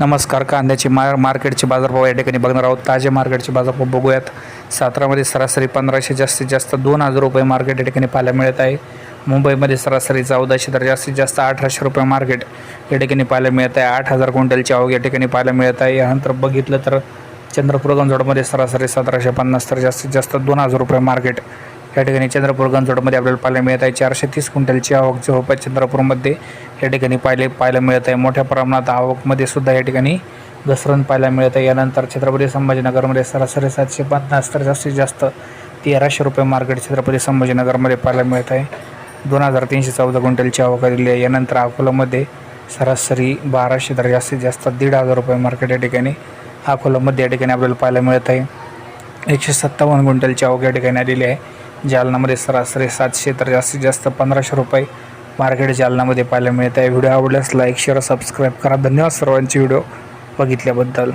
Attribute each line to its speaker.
Speaker 1: नमस्कार कांद्याची मार मार्केटचे बाजारभाव या ठिकाणी बघणार आहोत. ताजे मार्केटचे बाजारभाव बघूयात. सातारामध्ये सरासरी पंधराशे जास्तीत जास्त दोन हजार रुपये मार्केट या ठिकाणी पाहायला मिळत आहे. मुंबईमध्ये सरासरी चौदाशे तर जास्तीत जास्त अठराशे रुपये मार्केट या ठिकाणी पाहायला मिळत आहे. आठ हजार क्विंटलची आवक या ठिकाणी पाहायला मिळत आहे. यानंतर बघितलं तर चंद्रपूर गंजोडमध्ये सरासरी सतराशे पन्नास तर जास्तीत जास्त दोन हजार रुपये मार्केट या ठिकाणी चंद्रपूर गंजोडमध्ये आपल्याला पाहायला मिळत आहे. चारशे तीस क्विंटलची आवक जवळपास चंद्रपूरमध्ये या ठिकाणी पाहिले पाहायला मिळत आहे. मोठ्या प्रमाणात आवकमध्ये सुद्धा या ठिकाणी घसरण पाहायला मिळत आहे. यानंतर छत्रपती संभाजीनगरमध्ये सरासरी सातशे पन्नास तर जास्तीत जास्त तेराशे रुपये मार्केट छत्रपती संभाजीनगरमध्ये पाहायला मिळत आहे. दोन हजार तीनशे चौदा क्विंटलची आवक आलेली आहे. यानंतर अकोलामध्ये सरासरी बाराशे तर जास्तीत जास्त दीड हजार रुपये मार्केट या ठिकाणी अकोलामध्ये या ठिकाणी आपल्याला पाहायला मिळत आहे. एकशे सत्तावन्न क्विंटलची आवक या ठिकाणी आलेली आहे. जालनामध्ये सरासरी सातशे तर जास्तीत जास्त पंधराशे रुपये मार्केट जालनामध्ये पाहायला मिळत आहे. व्हिडिओ आवडल्यास लाईक शेअर सबस्क्राईब करा. धन्यवाद सर्वांची व्हिडिओ बघितल्याबद्दल.